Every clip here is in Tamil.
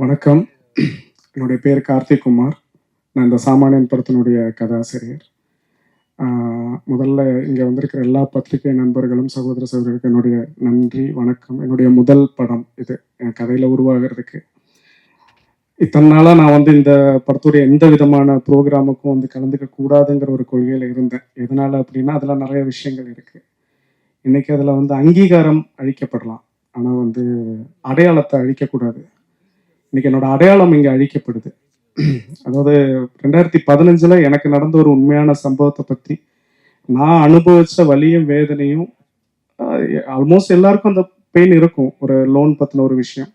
வணக்கம். என்னுடைய பேர் கார்த்திக் குமார். நான் இந்த சாமானியன் படத்தினுடைய கதாசிரியர். முதல்ல இங்கே வந்திருக்கிற எல்லா பத்திரிகை நண்பர்களும் சகோதர சகோதரருக்கு என்னுடைய நன்றி வணக்கம். என்னுடைய முதல் படம் இது. என் கதையில் உருவாகிறதுக்கு. இத்தனை நாளாக நான் வந்து இந்த படத்துடைய எந்த விதமான ப்ரோக்ராமுக்கும் வந்து கலந்துக்க கூடாதுங்கிற ஒரு கொள்கையில் இருந்தேன். எதனால் அப்படின்னா அதில் நிறைய விஷயங்கள் இருக்குது இன்னைக்கு அதில் வந்து அங்கீகாரம் அழிக்கப்படலாம். ஆனால் வந்து அடையாளத்தை அழிக்கக்கூடாது. இன்னைக்கு என்னோட அடையாளம் இங்கே அழிக்கப்படுது. அதாவது ரெண்டாயிரத்தி பதினஞ்சுல எனக்கு நடந்த ஒரு உண்மையான சம்பவத்தை பற்றி நான் அனுபவிச்ச வலியும் வேதனையும் ஆல்மோஸ்ட் எல்லாருக்கும் அந்த பெயின் இருக்கும். ஒரு லோன் பற்றின ஒரு விஷயம்.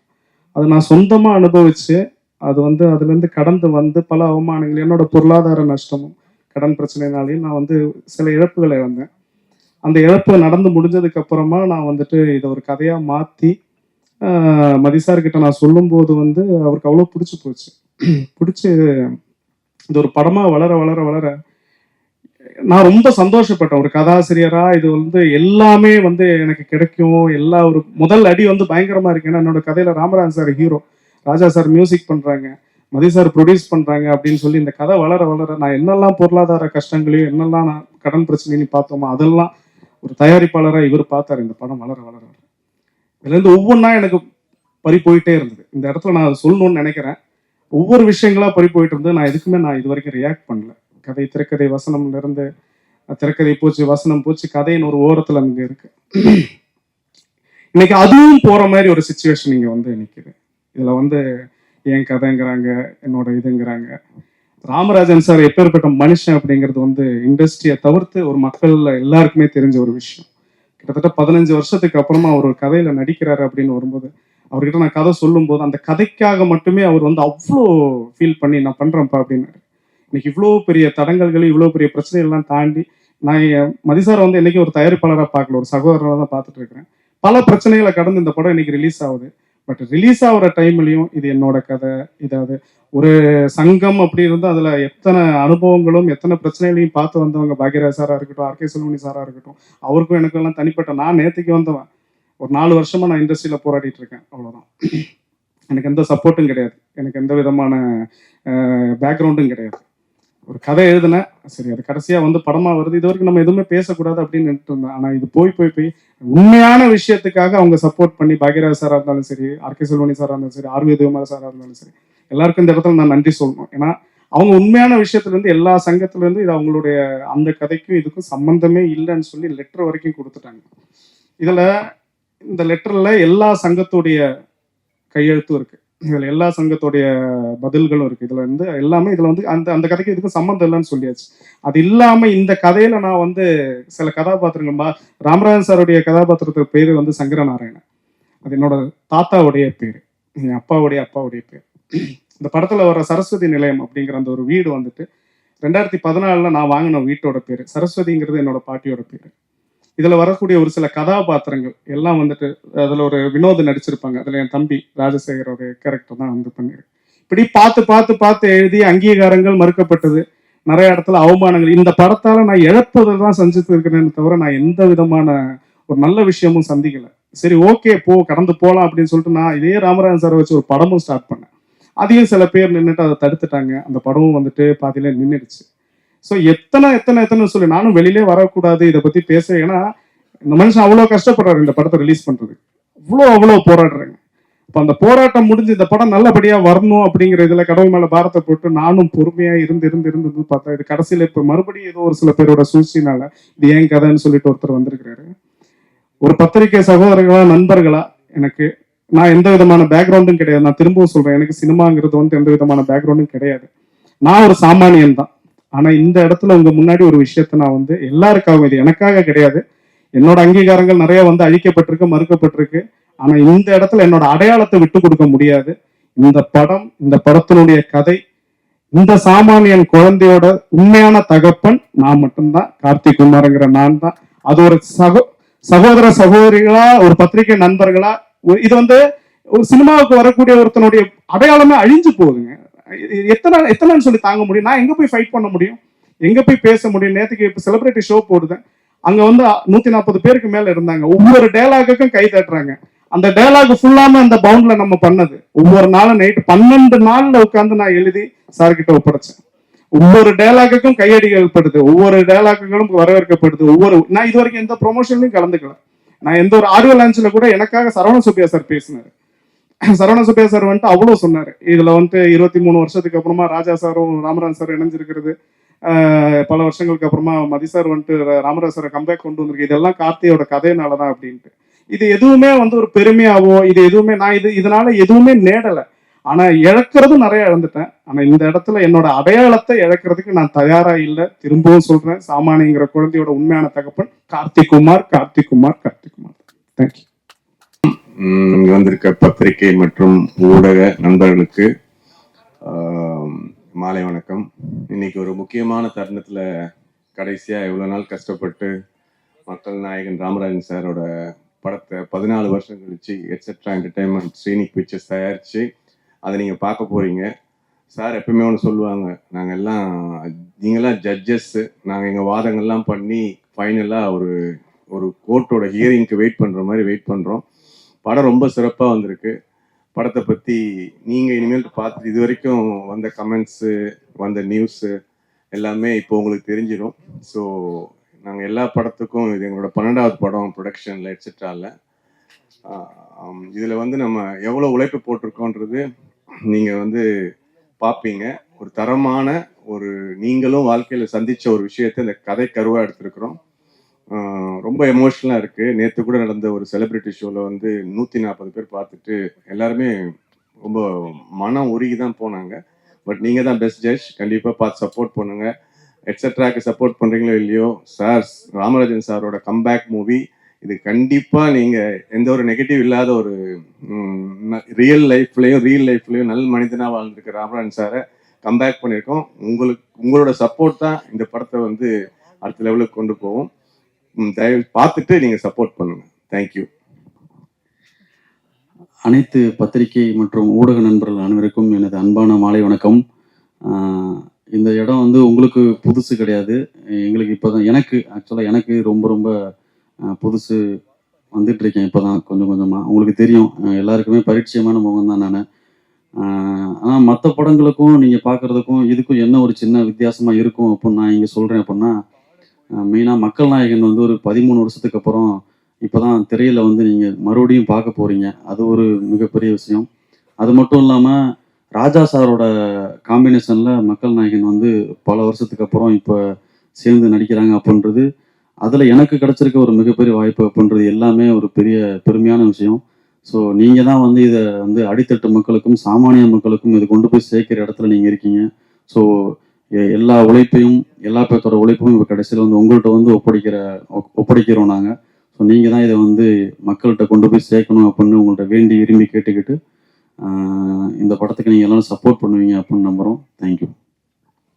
அது நான் சொந்தமாக அனுபவிச்சு அது வந்து அதுலேருந்து கடந்து வந்து பல அவமானங்கள் என்னோட பொருளாதார நஷ்டமும் கடன் பிரச்சனைனாலையும் நான் வந்து சில இழப்புகளை இழந்தேன். அந்த இழப்பு நடந்து முடிஞ்சதுக்கு அப்புறமா நான் வந்துட்டு இதை ஒரு கதையா மாத்தி ஆஹ் மதிசார் கிட்ட நான் சொல்லும்போது வந்து அவருக்கு அவ்வளோ பிடிச்சி போச்சு. பிடிச்சி இது ஒரு படமாக வளர வளர வளர நான் ரொம்ப சந்தோஷப்பட்டேன். ஒரு கதாசிரியரா இது வந்து எல்லாமே வந்து எனக்கு கிடைக்கும். எல்லா ஒரு முதல் அடி வந்து பயங்கரமா இருக்கு. ஏன்னா என்னோட கதையில Ramaraj sir hero Raja sir music பண்றாங்க மதி சார் ப்ரொடியூஸ் பண்றாங்க அப்படின்னு சொல்லி இந்த கதை வளர வளர நான் என்னெல்லாம் பொருளாதார கஷ்டங்களையும் என்னெல்லாம் நான் கடன் பிரச்சனையும் பார்த்தோமோ அதெல்லாம் ஒரு தயாரிப்பாளராக இவர் பார்த்தாரு. இந்த படம் வளர வளர. இதுலேருந்து ஒவ்வொன்றா எனக்கு பறி போயிட்டே இருந்தது. இந்த இடத்துல நான் அதை சொல்லணும்னு நினைக்கிறேன். ஒவ்வொரு விஷயங்களா பறி போயிட்டு இருந்தது. நான் எதுக்குமே நான் இது வரைக்கும் ரியாக்ட் பண்ணல. கதை திரைக்கதை வசனம்ல இருந்து திரைக்கதை போச்சு வசனம் போச்சு கதையின் ஒரு ஓரத்துல அங்க இருக்கு. இன்னைக்கு அதுவும் போற மாதிரி ஒரு சுச்சுவேஷன் இங்க வந்து நிற்குது இதுல வந்து என் கதைங்கிறாங்க என்னோட இதுங்கிறாங்க. ராமராஜன் சார் எப்பேற்பட்ட மனுஷன் அப்படிங்கிறது வந்து இண்டஸ்ட்ரியை தவிர்த்து ஒரு மக்கள் எல்லாருக்குமே தெரிஞ்ச ஒரு விஷயம். கிட்டத்தட்ட பதினஞ்சு வருஷத்துக்கு அப்புறமா அவர் ஒரு கதையில நடிக்கிறாரு அப்படின்னு வரும்போது அவர்கிட்ட நான் கதை சொல்லும்போது அந்த கதைக்காக மட்டுமே அவர் வந்து அவ்வளோ ஃபீல் பண்ணி நான் பண்றேன்ப்பா அப்படின்னாரு இன்னைக்கு இவ்வளோ பெரிய தடங்கல்கள் இவ்வளோ பெரிய பிரச்சனைகள்லாம் தாண்டி நான் என் வந்து என்னைக்கு ஒரு தயாரிப்பாளராக பார்க்கல ஒரு சகோதரராக தான் பார்த்துட்டு இருக்கிறேன். பல பிரச்சனைகளை கடந்து இந்த படம் இன்னைக்கு ரிலீஸ் ஆகுது. பட் ரிலீஸ் ஆகிற டைம்லையும் இது என்னோட கதை. இதாவது ஒரு சங்கம் அப்படி இருந்து அதில் எத்தனை அனுபவங்களும் எத்தனை பிரச்சனைகளையும் பார்த்து வந்தவங்க பாக்யராஜ் சாராக இருக்கட்டும் ஆர்கே செல்வனி சாராக இருக்கட்டும் அவருக்கும் எனக்கெல்லாம் தனிப்பட்ட நான் நேற்றுக்கு வந்தவன். ஒரு நாலு வருஷமாக நான் இண்டஸ்ட்ரியில் போராடிட்டு இருக்கேன். அவ்வளோதான் எனக்கு எந்த சப்போர்ட்டும் கிடையாது. எனக்கு எந்த விதமான பேக்ரவுண்டும் கிடையாது. ஒரு கதை எழுதினேன் சரி அது கடைசியா வந்து படமா வருது. இது வரைக்கும் நம்ம எதுவுமே பேசக்கூடாது அப்படின்னு நினைட்டு இருந்தேன். ஆனா இது போய் போய் போய் உண்மையான விஷயத்துக்காக அவங்க சப்போர்ட் பண்ணி பாக்யராஜ் சாரா இருந்தாலும் சரி ஆர்கே செல்வனி சாரா இருந்தாலும் சரி ஆர்வி தேவமார சாரா இருந்தாலும் சரி எல்லாருக்கும் இந்த இடத்துல நான் நன்றி சொல்லணும். ஏன்னா அவங்க உண்மையான விஷயத்துல இருந்து எல்லா சங்கத்துல இருந்து இது அவங்களுடைய அந்த கதைக்கும் இதுக்கும் சம்பந்தமே இல்லைன்னு சொல்லி லெட்டர் வரைக்கும் கொடுத்துட்டாங்க. இதுல இந்த லெட்டர்ல எல்லா சங்கத்துடைய கையெழுத்தும் இருக்கு. இதில் எல்லா சங்கத்துடைய பதில்களும் இருக்கு. இதுல வந்து எல்லாமே இதுல வந்து அந்த அந்த கதைக்கு இதுக்கும் சம்மந்தம் இல்லைன்னு சொல்லியாச்சு. அது இல்லாம இந்த கதையில நான் வந்து சில கதாபாத்திரங்கள் மா ராமராஜன் சாருடைய கதாபாத்திரத்துக்கு பேர் வந்து சங்கரநாராயணன். அது என்னோட தாத்தாவுடைய பேர். என் அப்பாவுடைய அப்பாவுடைய பேர். இந்த படத்துல வர சரஸ்வதி நிலையம் அப்படிங்கிற அந்த ஒரு வீடு வந்துட்டு ரெண்டாயிரத்தி பதினாலில் நான் வாங்கின வீட்டோட பேர். சரஸ்வதிங்கிறது என்னோட பாட்டியோட பேர். இதுல வரக்கூடிய ஒரு சில கதாபாத்திரங்கள் எல்லாம் வந்துட்டு அதுல ஒரு வினோத் நடிச்சிருப்பாங்க. அதுல என் தம்பி ராஜசேகரோட கேரக்டர் தான் வந்து பண்ணிருக்கு இப்படி பார்த்து பார்த்து பார்த்து எழுதி அங்கீகாரங்கள் மறுக்கப்பட்டது. நிறைய இடத்துல அவமானங்கள். இந்த படத்தால நான் இழப்பதை தான் சந்தித்து இருக்கிறேன்னு தவிர நான் எந்த விதமான ஒரு நல்ல விஷயமும் சந்திக்கல. சரி ஓகே போ கடந்து போகலாம் அப்படின்னு சொல்லிட்டு நான் இதே ராமராஜன் சாரை வச்சு ஒரு படமும் ஸ்டார்ட் பண்ணேன். அதையும் சில பேர் நின்றுட்டு அதை தடுத்துட்டாங்க. அந்த படமும் வந்துட்டு பாதியில நின்றுடுச்சு ஸோ எத்தனை எத்தனை எத்தனை சொல்லி. நானும் வெளியிலே வரக்கூடாது இதை பத்தி பேச ஏன்னா இந்த மனுஷன் அவ்வளோ கஷ்டப்படுறாரு இந்த படத்தை ரிலீஸ் பண்றது அவ்வளோ அவ்வளோ போராடுறாங்க. இப்போ அந்த போராட்டம் முடிஞ்சு இந்த படம் நல்லபடியாக வரணும் அப்படிங்கிற இதுல கடவுள் மேலே பாரத்தை போட்டு நானும் பொறுமையாக இருந்து இருந்து இருந்து பார்த்தா இது கடைசியில இப்போ மறுபடியும் ஏதோ ஒரு சில பேரோட சூழ்ச்சினால இது ஏன் கதைன்னு சொல்லிட்டு ஒருத்தர் வந்திருக்கிறாரு. ஒரு பத்திரிகை சகோதரர்களா நண்பர்களா எனக்கு நான் எந்த விதமான பேக்ரவுண்டும் கிடையாது. நான் திரும்பவும் சொல்கிறேன் எனக்கு சினிமாங்கிறது வந்து எந்த விதமான பேக்ரவுண்டும் கிடையாது. நான் ஒரு சாமானியன் தான். ஆனா இந்த இடத்துல உங்க முன்னாடி ஒரு விஷயத்த நான் வந்து எல்லாருக்காகவும் இது எனக்காக கிடையாது. என்னோட அங்கீகாரங்கள் நிறைய வந்து அழிக்கப்பட்டிருக்கு மறுக்கப்பட்டிருக்கு. ஆனா இந்த இடத்துல என்னோட அடையாளத்தை விட்டு கொடுக்க முடியாது. இந்த படம் இந்த படத்தினுடைய கதை இந்த சாமானியன் குழந்தையோட உண்மையான தகப்பன் நான் மட்டும்தான். கார்த்திக் குமாருங்கிற நான் தான். அது ஒரு சகோ சகோதர சகோதரிகளா ஒரு பத்திரிகை நண்பர்களா இது வந்து ஒரு சினிமாவுக்கு வரக்கூடிய ஒருத்தனுடைய அடையாளமே அழிஞ்சு போகுதுங்க. எத்தனை எத்தனை எத்தனைன்னு சொல்லி தாங்க முடியும். நான் எங்க போய் ஃபைட் பண்ண முடியும்? எங்க போய் பேச முடியும்? நேத்துக்கு இப்போ செலிபிரிட்டி ஷோ போடுதேன் அங்க வந்து நூத்தி நாற்பது பேருக்கு மேல இருந்தாங்க. ஒவ்வொரு டேலாகுக்கும் கை தட்டுறாங்க. அந்த டேலாக் ஃபுல்லாம அந்த பவுண்ட்ல நம்ம பண்ணது. ஒவ்வொரு நாளும் நைட் பன்னெண்டு நாள்ல உட்காந்து நான் எழுதி சார்கிட்ட ஒப்படைச்சேன். ஒவ்வொரு டயலாக்குக்கும் கையடிக்கப்படுது ஒவ்வொரு டேலாக்குகளும் வரவேற்கப்படுது. ஒவ்வொரு நான் இது வரைக்கும் எந்த ப்ரொமோஷன்லையும் கலந்துக்கல. நான் எந்த ஒரு ஆடியோ லான்ச்சில் கூட எனக்காக சரவண சுப்பியா சார் பேசினாரு. சரவண சுப்பையா சார் வந்துட்டு அவ்வளோ சொன்னார். இதில் வந்துட்டு இருபத்தி மூணு வருஷத்துக்கு அப்புறமா ராஜா சாரும் ராமராஜ் சார் இணைஞ்சிருக்கிறது. பல வருஷங்களுக்கு அப்புறமா மதி சார் வந்துட்டு ராமராஜ் சாரை கம்பேக் கொண்டு வந்திருக்கு. இதெல்லாம் கார்த்தியோட கதையினால தான் அப்படின்ட்டு. இது எதுவுமே வந்து ஒரு பெருமையாவோ இது எதுவுமே நான் இது இதனால எதுவுமே நேடலை. ஆனால் இழக்கிறதும் நிறைய இழந்துட்டேன். ஆனால் இந்த இடத்துல என்னோட அடையாளத்தை இழக்கிறதுக்கு நான் தயாரா இல்லை. திரும்பவும் சொல்றேன். சாமானிங்கிற குழந்தையோட உண்மையான தகப்பன் கார்த்திக் குமார் கார்த்திக் குமார் கார்த்திக் குமார். தேங்க்யூ வந்திருக்க பத்திரிகை மற்றும் ஊடக நண்பர்களுக்கு மாலை வணக்கம். இன்னைக்கு ஒரு முக்கியமான தருணத்தில் கடைசியாக எவ்வளோ நாள் கஷ்டப்பட்டு மக்கள் நாயகன் ராமராஜன் சாரோட படத்தை பதினாலு வருஷம் கழிச்சு எட்ஸெட்ரா என்டர்டைன்மெண்ட் ஸ்ரீனிக் பிக்சர்ஸ் தயாரிச்சு அதை நீங்கள் பார்க்க போகிறீங்க சார் எப்பவுமே ஒன்று சொல்லுவாங்க நாங்கள் எல்லாம் நீங்களாம் ஜட்ஜஸ்ஸு நாங்கள் எங்கள் வாதங்கள்லாம் பண்ணி ஃபைனலாக ஒரு ஒரு கோர்ட்டோட ஹியரிங்க்கு வெயிட் பண்ணுற மாதிரி வெயிட் பண்ணுறோம் படம் ரொம்ப சிறப்பாக வந்திருக்கு. படத்தை பற்றி நீங்கள் இனிமேல் பார்த்து இது வரைக்கும் வந்த கமெண்ட்ஸு வந்த நியூஸு எல்லாமே இப்போ உங்களுக்கு தெரிஞ்சிடும். ஸோ நாங்கள் எல்லா படத்துக்கும் இது எங்களோட பன்னெண்டாவது படம் ப்ரொடக்ஷனில் எட்ஸெட்ராவில் இதில் வந்து நம்ம எவ்வளோ உழைப்பு போட்டிருக்கோன்றது நீங்கள் வந்து பார்ப்பீங்க. ஒரு தரமான ஒரு நீங்களும் வாழ்க்கையில் சந்தித்த ஒரு விஷயத்தை இந்த கதை கருவாக எடுத்திருக்கிறோம். ரொம்ப எமோஷ்னலாக இருக்குது நேற்று கூட நடந்த ஒரு செலிப்ரிட்டி ஷோவில் வந்து நூற்றி நாற்பது பேர் பார்த்துட்டு எல்லாருமே ரொம்ப மனம் உருகி தான் போனாங்க. பட் நீங்கள் தான் பெஸ்ட் ஜட்ஜ் கண்டிப்பாக பார்த்து சப்போர்ட் பண்ணுங்க. எட்ஸெட்ராக்கு சப்போர்ட் பண்ணுறீங்களோ இல்லையோ சார் ராமராஜன் சாரோட கம்பேக் மூவி இது கண்டிப்பாக நீங்கள் எந்த ஒரு நெகட்டிவ் இல்லாத ஒரு ரியல் லைஃப்லேயும் ரியல் லைஃப்லேயும் நல்ல மனிதனாக வாழ்ந்துருக்கு ராமராஜன் சாரை கம்பேக் பண்ணியிருக்கோம். உங்களுக்கு உங்களோட சப்போர்ட் தான் இந்த படத்தை வந்து அடுத்த லெவலுக்கு கொண்டு போகும். தயவு பார்த்துட்டு நீங்கள் சப்போர்ட் பண்ணுங்க. தேங்க்யூ அனைத்து பத்திரிகை மற்றும் ஊடக நண்பர்கள் அனைவருக்கும் எனது அன்பான மாலை வணக்கம். இந்த இடம் வந்து உங்களுக்கு புதுசு கிடையாது. எங்களுக்கு இப்போதான் எனக்கு ஆக்சுவலாக எனக்கு ரொம்ப ரொம்ப புதுசு வந்துட்டு இருக்கேன் இப்போதான் கொஞ்சம் கொஞ்சமாக உங்களுக்கு தெரியும். எல்லாருக்குமே பரிச்சயமான முகம் தான் நான். ஆனால் மற்ற படங்களுக்கும் நீங்கள் பார்க்குறதுக்கும் இதுக்கும் என்ன ஒரு சின்ன வித்தியாசமாக இருக்கும் அப்படின்னு நான் இங்கே சொல்கிறேன் அப்படின்னா மெயினாக மக்கள் நாயகன் வந்து ஒரு பதிமூணு வருஷத்துக்கு அப்புறம் இப்போ தான் திரையில் வந்து நீங்கள் மறுபடியும் பார்க்க போகிறீங்க அது ஒரு மிகப்பெரிய விஷயம். அது மட்டும் இல்லாமல் ராஜா சாரோட காம்பினேஷனில் மக்கள் நாயகன் வந்து பல வருஷத்துக்கு அப்புறம் இப்போ சேர்ந்து நடிக்கிறாங்க அப்படின்றது அதில் எனக்கு கிடச்சிருக்க ஒரு மிகப்பெரிய வாய்ப்பு அப்படின்றது எல்லாமே ஒரு பெரிய பெருமையான விஷயம். ஸோ நீங்கள் தான் வந்து இதை வந்து அடித்தட்டு மக்களுக்கும் சாமானிய மக்களுக்கும் இது கொண்டு போய் சேர்க்கிற இடத்துல நீங்கள் இருக்கீங்க. ஸோ எல்லா உழைப்பையும் எல்லா பேர்த்தோட உழைப்பையும் இப்போ கடைசியில் வந்து உங்கள்கிட்ட வந்து ஒப்படைக்கிற ஒப்படைக்கிறோம் நாங்கள் ஸோ நீங்கள் தான் இதை வந்து மக்கள்கிட்ட கொண்டு போய் சேர்க்கணும் அப்படின்னு உங்கள்கிட்ட வேண்டி விரும்பி கேட்டுக்கிட்டு இந்த படத்துக்கு நீங்கள் எல்லாரும் சப்போர்ட் பண்ணுவீங்க அப்படின்னு நம்புகிறோம் தேங்க்யூ